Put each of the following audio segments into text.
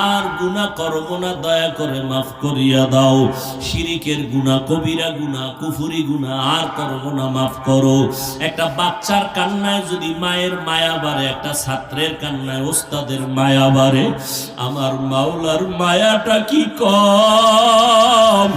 আর গুনাহ করব না, দয়া করে মাফ করিয়া দাও। শিরিকের গুনাহ, কবিরা গুনাহ, কুফুরি গুনাহ, আর করব না, মাফ করো। একটা বাচ্চার কান্নায় যদি মায়ের মায়া বাড়ে, একটা ছাত্রের কান্নায় ওস্তাদের মায়া বাড়ে, আমার মাওলার মায়াটা কি কম?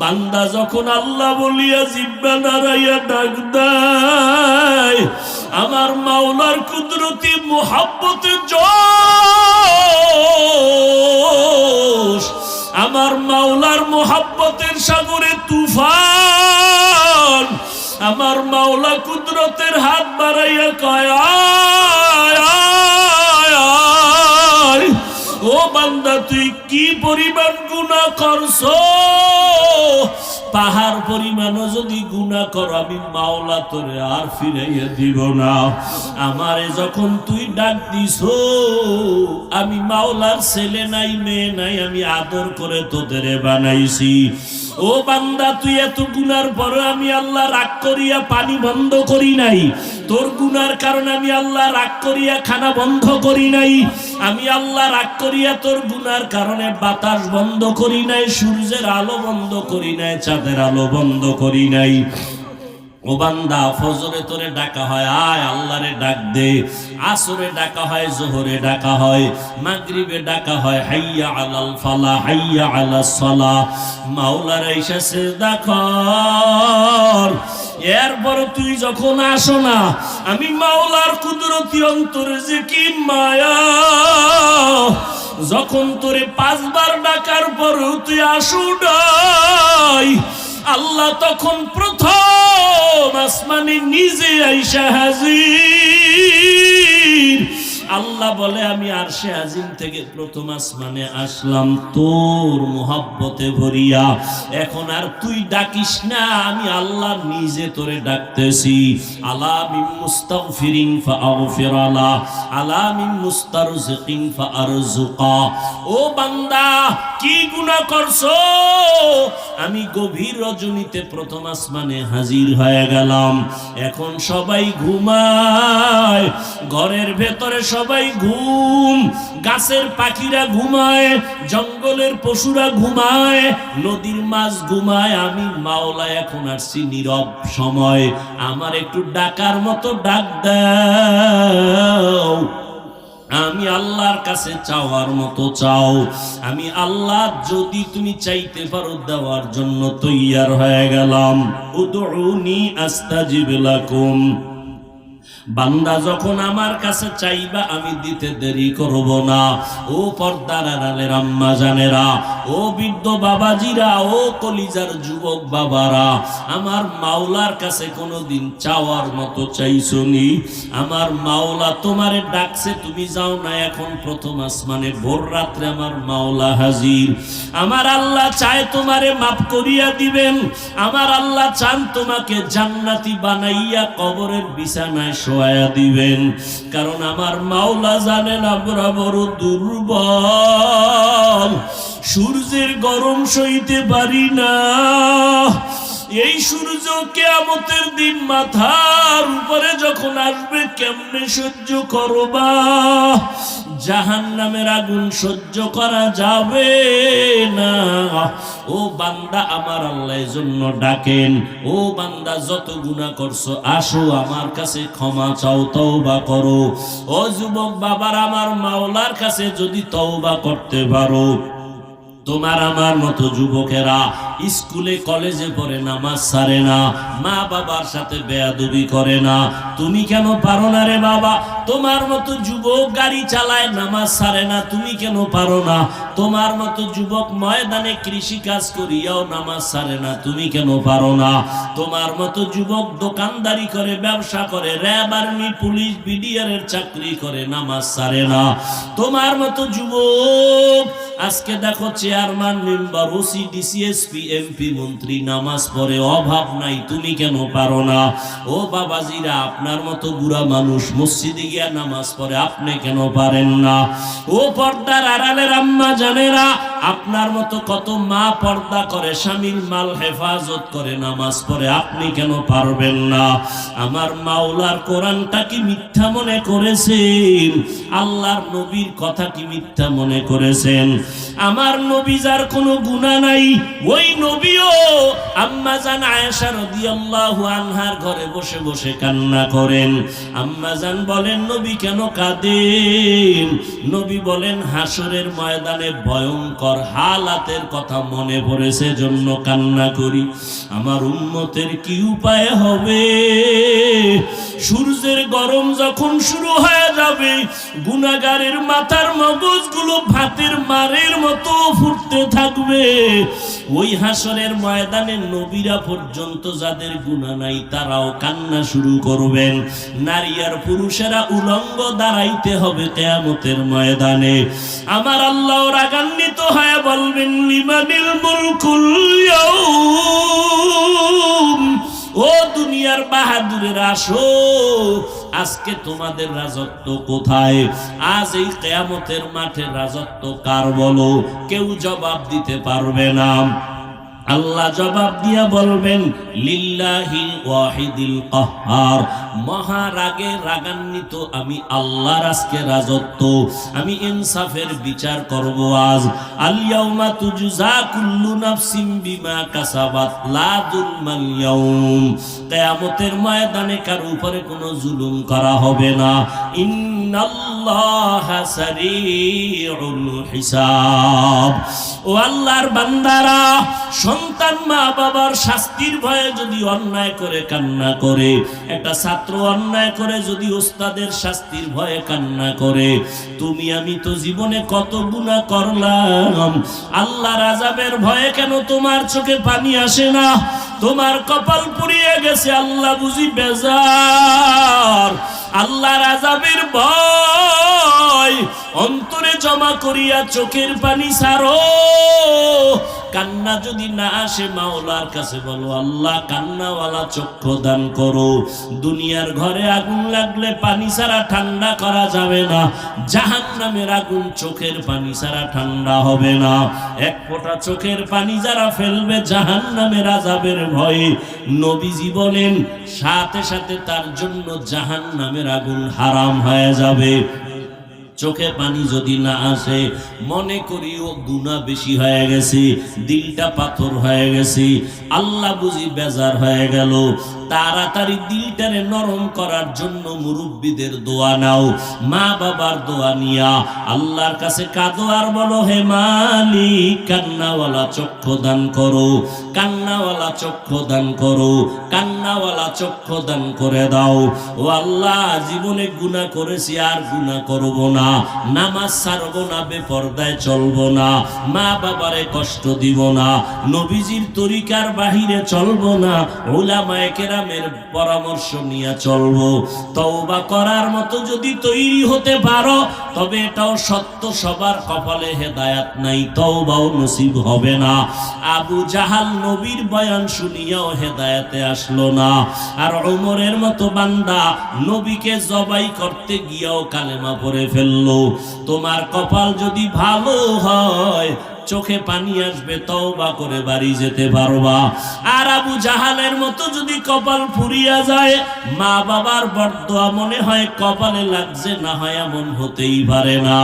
বান্দা যখন আল্লাহ বলিয়া জিব্বা নারাইয়া ডাক দেয় আমার মাওলার কুদরতি মোহাব্বতে জোশ, আমার মাওলার মোহাব্বতের সাগরে তুফান, আমার মাওলা কুদরতের হাত বাড়াইয়া কয়। ও বান্দা, তুই কি পরিমাণ গুণা করছ পাহাড় পরিমাণও যদি গুণা কর, আমি মাওলা তোরে আর ফিরাইয়া দিব না। আমারে যখন তুই ডাক দিস আমি মাওলার ছেলে নাই, মেয়ে নাই, আমি আদর করে তোদের বানাইছি। ও বান্দা, তুই এত গুনার পরে আমি আল্লাহ রাগ করিয়া পানি বন্ধ করি নাই। তোর গুনার কারণে আমি আল্লাহ রাগ করিয়া খানা বন্ধ করি নাই। আমি আল্লাহ রাগ করিয়া তোর গুনার কারণে বাতাস বন্ধ করি নাই, সূর্যের আলো বন্ধ করি নাই, চাঁদের আলো বন্ধ করি নাই। ও বান্দা, ফজরে তোরে ডাকা হয়, আয় আল্লাহরে ডাক দে। আসরে ডাকা হয়, জোহরে ডাকা হয়, মাগরিবে ডাকা হয়, হাইয়া আলাল ফালা, হাইয়া আলা সালা। মাওলার এসে সেজদা কর। এরপর তুই যখন আসো না, আমি মাওলার কুদরতি অন্তরে যে কি মায়া। যখন তোরে পাঁচবার ডাকার পর তুই আসু নাই, আল্লাহ তখন প্রথম আসমানে নিজে আইসা হাজির। আল্লাহ বলে, আমি আরশে আজিম থেকে প্রথম আসমানে আসলাম, তোর মোহাব্বতে ভরিয়া। এখন আর তুই ডাকিস না, আমি আল্লাহ নিজে তোরে ডাকতেছি। মুস্তাগফিরিন মিন মুস্তারজিকিন ফাআরজুকা ও বান্দা, কি গুনাহ করছ? আমি গভীর রজনীতে প্রথম আসমানে হাজির হয়ে গেলাম। এখন সবাই ঘুমায়, ঘরের ভেতরে সবাই ঘুম। গাছের পাখিরা ঘুমায়, জঙ্গলের পশুরা ঘুমায়, নদীর মাছ ঘুমায়। আমি মাওলা এখন আসছি নীরব সময়। আমার একটু ডাকার মতো ডাক দাও। আমি আল্লাহর কাছে চাওয়ার মতো চাও। আমি আল্লাহ, যদি তুমি চাইতে পারো দেওয়ার জন্য তৈয়ার হয়ে গেলাম। উদউনি আস্তাজিব লাকুম। বান্দা যখন আমার কাছে চাইবা, আমি দিতে দেরি করব না। ও পর্দার আড়ালের জানেরা, ও বৃদ্ধ বাবাজিরা, ও কলিজার যুবক বাবারা, আমার মাওলার কাছে কোনোদিন চাওয়ার মতো চাইছনি। আমার মাওলা তোমারে ডাকছে, তুমি যাও না, এখন প্রথম আসমানে, ভোর রাত্রে আমার মাওলা হাজির। আমার আল্লাহ চায় তোমারে মাফ করিয়া দিবেন। আমার আল্লাহ চান তোমাকে জান্নাতি বানাইয়া কবরের বিছানায় শোয়া দিবেন। কারণ আমার মাওলা জানেন আমরা বড় দুর্বল। সূর্যের গরম সইতে পারি না। এই সূর্য কেয়ামতের দিন মাথার উপরে যখন আসবে, কেমনে সহ্য করবা? জাহান নামের আগুন সহ্য করা যাবে না। ও বান্দা আমার আল্লাহ জন্য ডাকেন। ও বান্দা, যত গুণা করছ, আসো, আমার কাছে ক্ষমা চাও, তওবা করো। ও যুবক বাবার, আমার মাওলার কাছে যদি তওবা করতে পারো তোমার আমার মতো যুবকেরা, স্কুলে, কলেজে পড়ে নামাজ সারে না, মা বাবার সাথে বেয়াদবি করে না। তুমি কেন পারো না রে বাবা? তোমার মতো যুবক গাড়ি চালায় নামাজ সারে না, তুমি কেন পারো না? তোমার মতো যুবক ময়দানে কৃষি কাজ করিয়াও নামাজ সারে না, তুমি কেন পারো না? তোমার মতো যুবক দোকানদারি করে, ব্যবসা করে, র্যাব আর্মি, পুলিশ বিডিআর এর চাকরি করে, নামাজ সারে না। তোমার মতো যুবক আজকে দেখো chairman member OC DC SP MP মন্ত্রী, নামাজ পড়ে, অভাব নাই, তুমি কেন পারো না? ও বাবাজিরা, আপনার মতো বুড়া মানুষ মসজিদে গিয়া নামাজ পড়ে, আপনি কেন পারেন না? ও পর্দার আড়ালের আম্মা জানেরা আপনার মতো কত মা পর্দা করে, স্বামীর মাল হেফাজত করে, নামাজ পড়ে, আপনি কেন পারবেন না? আমার মাওলার কোরআনটা কি মিথ্যা মনে করেছেন? আল্লাহর নবীর কথা কি মিথ্যা মনে করেছেন? আমার নবী যার কোনো গুণা নাই, ওই নবীও আম্মা জান আয়েশা রাদিয়াল্লাহু আনহার ঘরে বসে বসে কান্না করেন। আম্মা জান বলেন, নবী কেন কাঁদেন? নবী বলেন হাসরের ময়দানে ভয়ঙ্কর হালাতের কথা মনে পড়েছে জন্য কান্না করি। আমার উন্মতের কি উপায় হবে? সূর্যের গরম যখন শুরু হয়ে যাবে। গুনাগারের মাথার মগজগুলো ভাতের মারের মতো ফুটতে থাকবে। ওই হাসরের ময়দানে নবীরা পর্যন্ত যাদের গুণা নাই, তারাও কান্না শুরু করবেন। নারী আর পুরুষেরা উলঙ্গ দাঁড়াইতে হবে কেয়ামতের ময়দানে। আমার আল্লাহ রাগান্বিত হয়ে বলবেন, লিমানিল মুলকুল ও দুনিয়ার বাহাদুরের, আসো। আজকে তোমাদের রাজত্ব কোথায়? আজ এই কেয়ামতের মাঠে রাজত্ব কার বলো? কেউ জবাব দিতে পারবে না। আল্লাহ জবাব দিয়া বলবেন লিল্লাহিল ওয়াহিদিল কাহ্হার মহারাগে রাগান্বিত, আমি আল্লাহর আজকে রাজত্ব, আমি ইনসাফের বিচার করব আজ। আলিয়াউমা তুজজা কুল্লু নাফসিম বিমা কাসাবাত, লা যুলমাল ইয়াউম। কিয়ামতের ময়দানে কার উপরে কোনো জুলুম করা হবে না। হিসাব আল্লাহর শাস্তির ভয়ে কান্না করে তুমি, আমি তো জীবনে কত গুণা করলাম। আল্লাহ রাজাবের ভয়ে কেন তোমার চোখে পানি আসে না? তোমার কপাল পুড়িয়ে গেছে, আল্লাহ বুঝি বেজার। আল্লাহ রাজাবের ভয় অন্তরে জমা করিয়া চোখের পানি সারো। কান্না যদি না আসে মাওলার কাছে বলো, আল্লাহ, কান্নাওয়ালা চক্ষু দান করো। দুনিয়ার ঘরে আগুন লাগলে পানি ছাড়া ঠান্ডা করা যাবে না। জাহান নামের আগুন চোখের পানি ছাড়া ঠান্ডা হবে না। এক ফোঁটা চোখের পানি যারা ফেলবে জাহান নামের আজাবের ভয়ে নবীজি বলেন, সাথে সাথে তার জন্য জাহান নামের আগুন হারাম হয়ে যাবে। চোখে পানি যদি না আসে, মনে করিও গুণা বেশি হয়ে গেছে, দিলটা পাথর হয়ে গেছে, আল্লাহ বুঝি বেজার হয়ে গেল। তাড়াতাড়ি দিলটারে নরম করার জন্য মুরব্বীদের দোয়া নাও, মা বাবার দোয়া নিয়া। আল্লাহর কাছে কাঁদো আর বলো, হে মালিক, কান্নাওয়ালা চক্ষু দান করো, কান্নাওয়ালা চক্ষু দান করো, কান্নাওয়ালা চক্ষু দান করে দাও। ও আল্লাহ, জীবনে গুনাহ করেছি আর গুনাহ করব না, নামাজ ছাড়ব না, বেপর্দায় চলবো না, মা বাবারে কষ্ট দিব না, নবীজির তরিকার বাহিরে চলব না ওলামায়ে কেরামের পরামর্শ নিয়ে চলবো। তওবা করার মতো যদি তৈরি হতে পারো, তবে এটাও সত্য, সবার কপালে হেদায়াত নাই, তওবাও নসিব হবে না। আবু জাহাল নবীর বয়ান শুনিয়াও হেদায়াতে আসলো না। আর ওমরের মতো বান্দা নবীকে জবাই করতে গিয়াও কালেমা পড়ে ফেলল। তোমার কপাল যদি ভালো হয় চোখে পানি আসবে, তওবা করে বাড়ি যেতে পারবা। আর আবু জাহালের মতো যদি কপাল ফুরিয়া যায়, মা বাবার বরদোয়া মনে হয় কপালে লাগছে, না হয় এমন হতেই পারে না।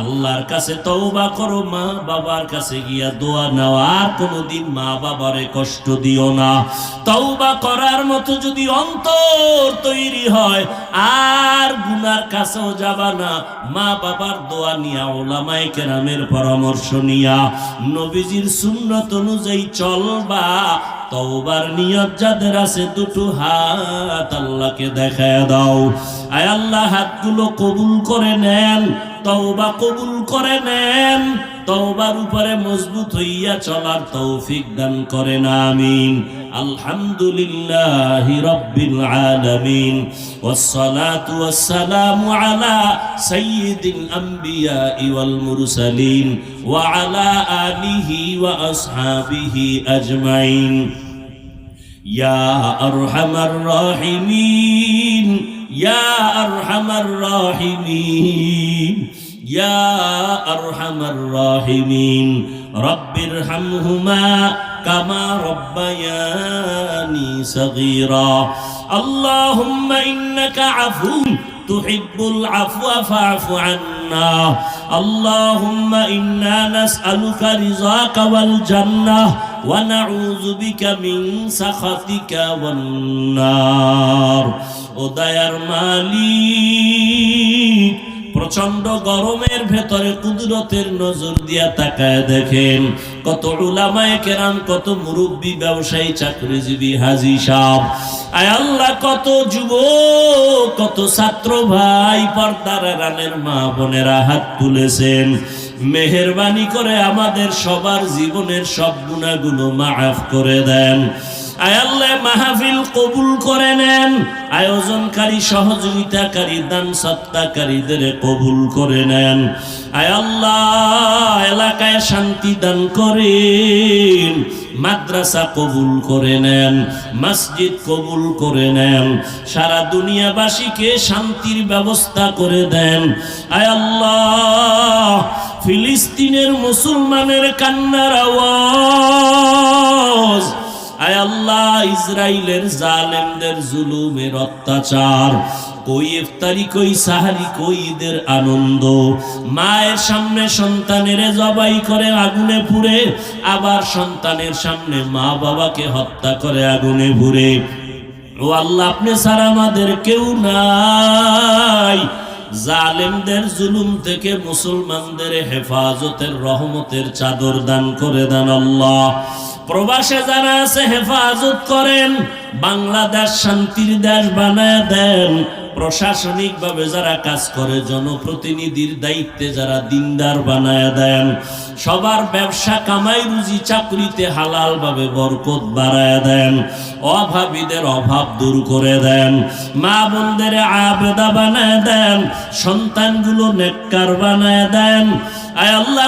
আল্লাহর কাছে তওবা করো, মা বাবার কাছে গিয়া দোয়া নাও, আর কোনোদিন মা বাবারে কষ্ট দিও না। তওবা করার মতো যদি অন্তর তৈরি হয়, আর গুনার কাছেও যাবা না। মা বাবার দোয়া নিয়া ওলামায়ে কেরামের পরামর্শ নিয়া নবীজির সুন্নত অনুযায়ী চলবা। তওবার নিয়ত যাদের আছে, দুটো হাত আল্লাহকে দেখায় দাও। আয় আল্লাহ, হাতগুলো কবুল করে নেন, তওবা কবুল করে নেন। তওবার উপরে মজবুত হইয়া চলার তৌফিক দান করেন আমিন আলহামদুলিল্লাহি রাব্বিল আলামিন والصلاة والسلام على سيد الأنبياء والمرسلين وعلى آله وأصحابه أجمعين يا أرحم الراحمين يا أرحم الراحمين ইয়া আরহামার রাহিমিন, রব্বির হামহুমা কামা রব্বায়ানি সগীরা। আল্লাহুম্মা ইন্নাকা আফুন তুহিব্বুল আফওয়া ফাফু আন্না। আল্লাহুম্মা ইন্না নাসআলুকা রিযাকা ওয়াল জান্নাহ ওয়া নাউযু বিকা মিন সাখাতিকা ওয়ান নার। ও দয়ার মালিক প্রচণ্ড গরমের ভেতরে কুদরতের নজর দিয়া তাকায় দেখেন, কত উলামায়ে কেরাম, কত মুরব্বী ব্যবসায়ী, চাকরিজীবী হাজি সাহ আয় আল্লাহ, কত যুব কত ছাত্র ভাই, পর্দার রানের মা বোনেরা হাত তুলেছেন। মেহরবানি করে আমাদের সবার জীবনের সব গুণাগুলো মাফ করে দেন। আয়াল্লাহ মাহফিল কবুল করে নেন। আয়োজনকারী সহযোগিতাকারী, দান সত্তাকারীদের কবুল করে নেন। আয়াল্লাহ এলাকায় শান্তি দান করেন। মাদ্রাসা কবুল করে নেন, মসজিদ কবুল করে নেন। সারা দুনিয়াবাসীকে শান্তির ব্যবস্থা করে দেন। আয় আল্লাহ, ফিলিস্তিনের মুসলমানের কান্নার আওয়াজ। আল্লাহ ইসরায়েলের জালেমদের জুলুমের অত্যাচার। কই ইফতারি, কই সাহারি, কই আনন্দ। মায়ের সামনে সন্তানের জবাই করে আগুনে পুড়ে, আবার সন্তানের সামনে মা বাবাকে হত্যা করে আগুনে পুড়ে। ও আল্লাহ, আপনি ছাড়া আমাদের কেউ নাই। জালেমদের জুলুম থেকে মুসলমানদের হেফাজতের রহমতের চাদর দান করে দেন আল্লাহ। প্রবাসে যারা আছে হেফাজত করেন, বাংলাদেশ শান্তির দেশ বানায় দেন। প্রশাসনিকভাবে যারা কাজ করে, জনপ্রতিনিধির দায়িত্বে যারা দিনদার বানায় দেন। সবার ব্যবসা কামাই রুজি চাকরিতে হালাল ভাবে বরকত বাড়ায় দেন। অভাবীদের অভাব দূর করে দেন। মা বোনদের আবেদা বানায় দেন। সন্তানগুলো নেককার বানায় দেন। আয় আল্লাহ